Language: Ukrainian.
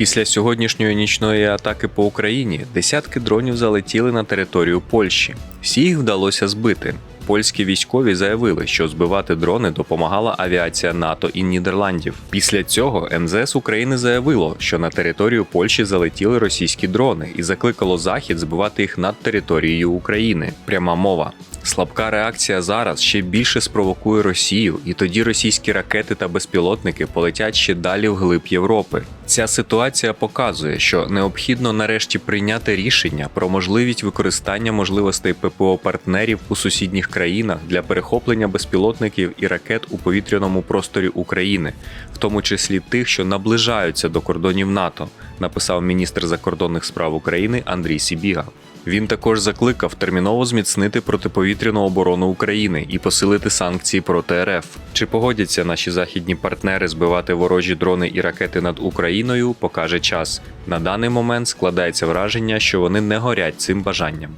Після сьогоднішньої нічної атаки по Україні десятки дронів залетіли на територію Польщі. Всі їх вдалося збити. Польські військові заявили, що збивати дрони допомагала авіація НАТО і Нідерландів. Після цього МЗС України заявило, що на територію Польщі залетіли російські дрони і закликало Захід збивати їх над територією України. Пряма мова. Слабка реакція зараз ще більше спровокує Росію, і тоді російські ракети та безпілотники полетять ще далі вглиб Європи. Ця ситуація показує, що необхідно нарешті прийняти рішення про можливість використання можливостей ППО партнерів у сусідніх країнах для перехоплення безпілотників і ракет у повітряному просторі України, в тому числі тих, що наближаються до кордонів НАТО, написав міністр закордонних справ України Андрій Сібіга. Він також закликав терміново зміцнити протиповітряну оборону України і посилити санкції проти РФ. Чи погодяться наші західні партнери збивати ворожі дрони і ракети над Україною, покаже час. На даний момент складається враження, що вони не горять цим бажанням.